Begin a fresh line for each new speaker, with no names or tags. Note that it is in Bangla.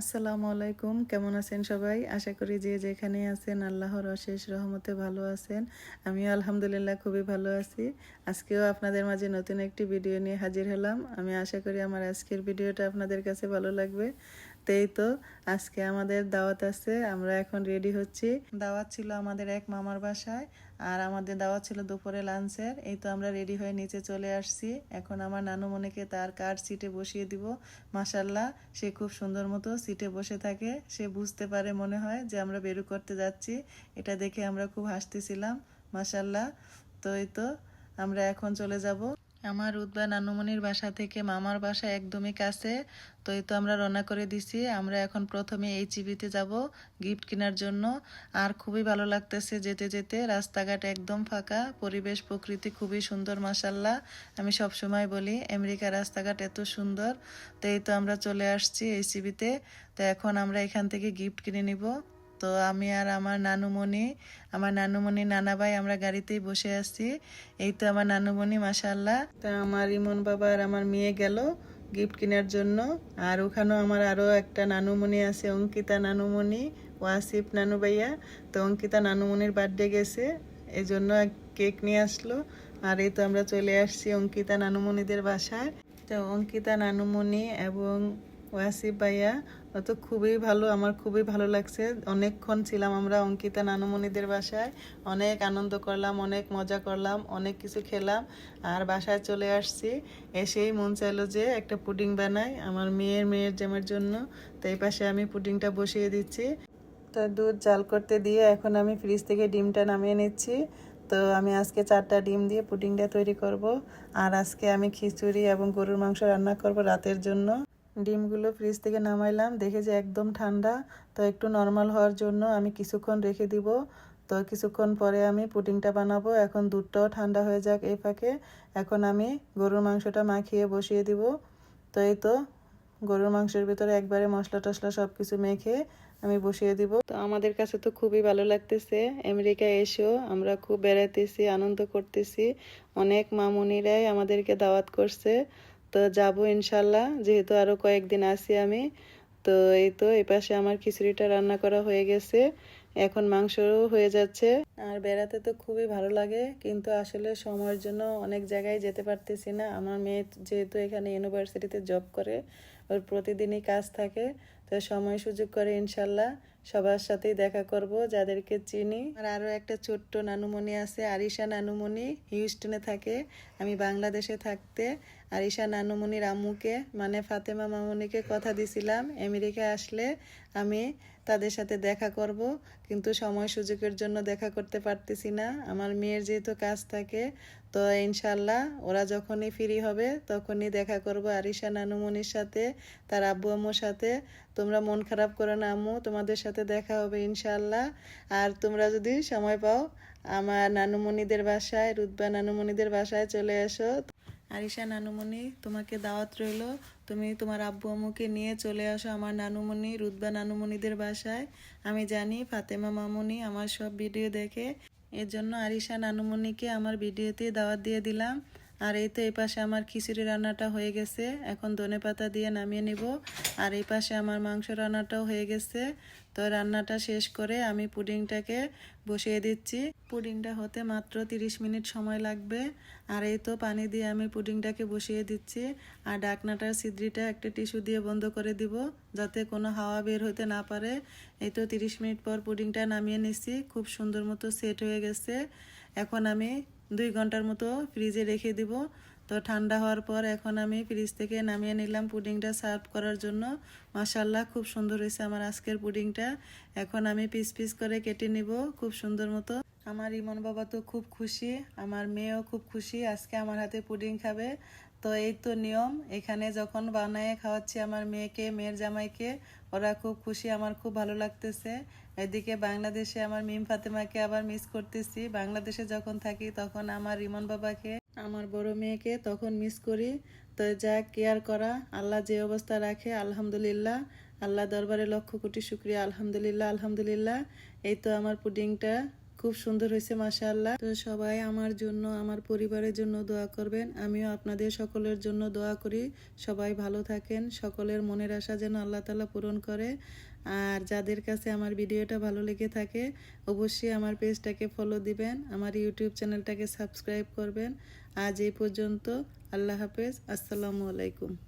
আসসালামু আলাইকুম। কেমন আছেন সবাই? আশা করি যে যেখানে আছেন, আল্লাহর অশেষ রহমতে ভালো আছেন। আমিও আলহামদুলিল্লাহ খুবই ভালো আছি। আজকেও আপনাদের মাঝে নতুন একটি ভিডিও নিয়ে হাজির হলাম। আমি আশা করি আমার আজকের ভিডিওটা আপনাদের কাছে ভালো লাগবে। তো তো, আজকে আমাদের দাওয়াত আছে, আমরা এখন রেডি হচ্ছি। দাওয়াত ছিল আমাদের এক মামার বাসায়, আর আমাদের দাওয়াত ছিল দুপুরে লাঞ্চের। এই তো আমরা রেডি হয়ে নিচে চলে আসছি। এখন আমার নানু মনেকে তার কার সিটে বসিয়ে দিব। মাসাল্লাহ সে খুব সুন্দর মতো সিটে বসে থাকে। সে বুঝতে পারে মনে হয় যে আমরা বেরু করতে যাচ্ছি। এটা দেখে আমরা খুব হাসতেছিলাম। মাসাল্লাহ তো এই তো, আমরা এখন চলে যাব। আমার উদ্বা নানুমনির বাসা থেকে মামার বাসা একদমই কাছে, তো এই তো আমরা রওনা করে দিছি। আমরা এখন প্রথমে এই চিবিতে যাব, গিফট কেনার জন্য। আর খুবই ভালো লাগতেছে যেতে যেতে। রাস্তাঘাট একদম ফাঁকা, পরিবেশ, প্রকৃতি খুবই সুন্দর মাসাল্লাহ আমি সব সময় বলি আমেরিকা রাস্তাঘাট এত সুন্দর। তো এই তো আমরা চলে আসছি এই চিবিতে তো এখন আমরা এখান থেকে গিফট কিনে নিব। তো আমি আর আমার নানুমণি আমার নানুমণি নানা ভাই আমরা গাড়িতেই বসে আছি। এই তো আমার নানুমণি মাসাল্লাহ তা আমার ইমন বাবা আর আমার মেয়ে গেল গিফট কেনার জন্য। আর ওখানেও আমার আরও একটা নানুমণি আছে, অঙ্কিতা নানুমণি, ওয়াসিফ নানু ভাইয়া। তো অঙ্কিতা নানুমণির বার্থডে গেছে এই জন্য কেক নিয়ে আসলো। আর এই তো আমরা চলে আসছি অঙ্কিতা নানুমণিদের বাসায়। তো অঙ্কিতা নানুমণি এবং ওয়াসিফ ভাইয়া, ও তো খুবই ভালো, আমার খুবই ভালো লাগছে। অনেকক্ষণ ছিলাম আমরা অঙ্কিতা নানুমণিদের বাসায়। অনেক আনন্দ করলাম, অনেক মজা করলাম, অনেক কিছু খেলাম আর বাসায় চলে আসছি। এসেই মন চাইলো যে একটা পুডিং বানাই আমার মেয়ের মেয়ের জামের জন্য। তো এই পাশে আমি পুডিংটা বসিয়ে দিচ্ছি। তো দুধ জাল করতে দিয়ে এখন আমি ফ্রিজ থেকে ডিমটা নামিয়ে নিচ্ছি। তো আমি আজকে চারটা ডিম দিয়ে পুডিংটা তৈরি করব। আর আজকে আমি খিচুড়ি এবং গরুর মাংস রান্না করব রাতের জন্য। ডিমগুলো ফ্রিজ থেকে নামাইলাম। দেখে যে একদম ঠান্ডা, তো একটু নর্মাল হওয়ার জন্য আমি কিছুক্ষণ রেখে দিব। তো কিছুক্ষণ পরে আমি পুডিংটা বানাবো। এখন দুধটাও ঠান্ডা হয়ে যাক এই ফাঁকে। এখন আমি গরুর মাংসটা মাখিয়ে বসিয়ে দিব। তো এই তো, গরুর মাংসের ভিতরে একবারে মশলা টশলা সব কিছু মেখে আমি বসিয়ে দিব। তো আমাদের কাছে তো খুবই ভালো লাগতেছে। আমেরিকা এসেও আমরা খুব বেড়াতেছি আনন্দ করতেছি। অনেক মামুনিরাই আমাদেরকে দাওয়াত করছে। তো যাব ইনশাল্লাহ, যেহেতু আরও কয়েকদিন আছি আমি। তো এই তো এপাশে পাশে আমার খিচুড়িটা রান্না করা হয়ে গেছে। এখন মাংসও হয়ে যাচ্ছে। আর বেড়াতে তো খুবই ভালো লাগে, কিন্তু আসলে সময়ের জন্য অনেক জায়গায় যেতে পারতেছি না। আমার মেয়ে যেহেতু এখানে ইউনিভার্সিটিতে জব করে, ওর প্রতিদিনই কাজ থাকে। তো সময় সুযোগ করে ইনশাল্লাহ সবার সাথেই দেখা করব, যাদেরকে চিনি। আর আরও একটা ছোট্ট নানুমণি আছে, আরিশা নানুমণি, হিউস্টনে থাকে, আমি বাংলাদেশে থাকতে। আরিশা নানুমণির আম্মুকে মানে ফাতেমা মামুনিকে কথা দিছিলাম আমেরিকায় আসলে আমি তাদের সাথে দেখা করব, কিন্তু সময় সুযোগের জন্য দেখা করতে পারতেছি না। আমার মেয়ের যেহেতু কাজ থাকে, তো ইনশাল্লাহ ওরা যখনই ফ্রি হবে তখনই দেখা করব আরিশা নানুমনির সাথে, তার আব্বু আম্মুর সাথে। তোমরা মন খারাপ করো না, আম্মু। তোমাদের সাথে দেখা হবে ইনশাল্লাহ আর তোমরা যদি সময় পাও, আমার নানুমণিদের বাসায় রুদবা নানুমণিদের বাসায় চলে এসো। আরিশা নানুমণি, তোমাকে দাওয়াত রইল। তুমি তোমার আব্বু আম্মুকে নিয়ে চলে আসো আমার নানুমণি রুদবা নানুমণিদের বাসায়। আমি জানি ফাতেমা মামুনি আমার সব ভিডিও দেখে। এর জন্য আরিশা নানুমণিকে আমার ভিডিওতে দাওয়াত দিয়ে দিলাম। আর এই তো এই পাশে আমার খিচুড়ি রান্নাটা হয়ে গেছে। এখন ধনে পাতা দিয়ে নামিয়ে নিব। আর এই পাশে আমার মাংস রান্নাটাও হয়ে গেছে। তো রান্নাটা শেষ করে আমি পুডিংটাকে বসিয়ে দিচ্ছি। পুডিংটা হতে মাত্র 30 মিনিট সময় লাগবে। আর এই তো পানি দিয়ে আমি পুডিংটাকে বসিয়ে দিচ্ছি। আর ডাকনাটার ছিদ্রিটা একটা টিস্যু দিয়ে বন্ধ করে দিব, যাতে কোনো হাওয়া বের হতে না পারে। এই তো 30 মিনিট পর পুডিংটা নামিয়ে নিচ্ছি। খুব সুন্দর মতো সেট হয়ে গেছে। এখন আমি দুই ঘণ্টার মতো ফ্রিজে রেখে দিব। তো ঠান্ডা হওয়ার পর এখন আমি ফ্রিজ থেকে নামিয়ে নিলাম পুডিংটা সার্ভ করার জন্য। মাসাল্লাহ খুব সুন্দর হয়েছে আমার আজকের পুডিংটা। এখন আমি পিস পিস করে কেটে নিব, খুব সুন্দর মতো। আমার ইমন বাবা তো খুব খুশি, আমার মেয়েও খুব খুশি, আজকে আমার হাতে পুডিং খাবে। তো এই তো নিয়ম, এখানে যখন বানায় খাওয়াচ্ছি আমার মেয়েকে, মেয়ের জামাইকে, ওরা খুব খুশি, আমার খুব ভালো লাগতেছে। এদিকে বাংলাদেশে আমার মিম ফাতেমাকে আবার মিস করতেছি। বাংলাদেশে যখন থাকি তখন আমার রিমন বাবাকে, আমার বড় মেয়েকে তখন মিস করি। তো যা কেয়ার করা, আল্লাহ যে অবস্থা রাখে, আলহামদুলিল্লাহ। আল্লাহ দরবারে লক্ষ কোটি শুক্রিয়া, আলহামদুলিল্লাহ আলহামদুলিল্লাহ। এই তো আমার পুডিংটা খুব সুন্দর হয়েছে, মাশাআল্লাহ। তো সবাই আমার জন্য, আমার পরিবারের জন্য দোয়া করবেন। আমিও আপনাদের সকলের জন্য দোয়া করি। সবাই ভালো থাকেন। সকলের মনের আশা যেন আল্লাহ তালা পূরণ করে। আর যাদের কাছে আমার ভিডিওটা ভালো লেগে থাকে, অবশ্যই আমার পেজটাকে ফলো দিবেন। আমার ইউটিউব চ্যানেলটাকে সাবস্ক্রাইব করবেন। আজ এই পর্যন্ত, আল্লাহ হাফেজ। আসসালামু আলাইকুম।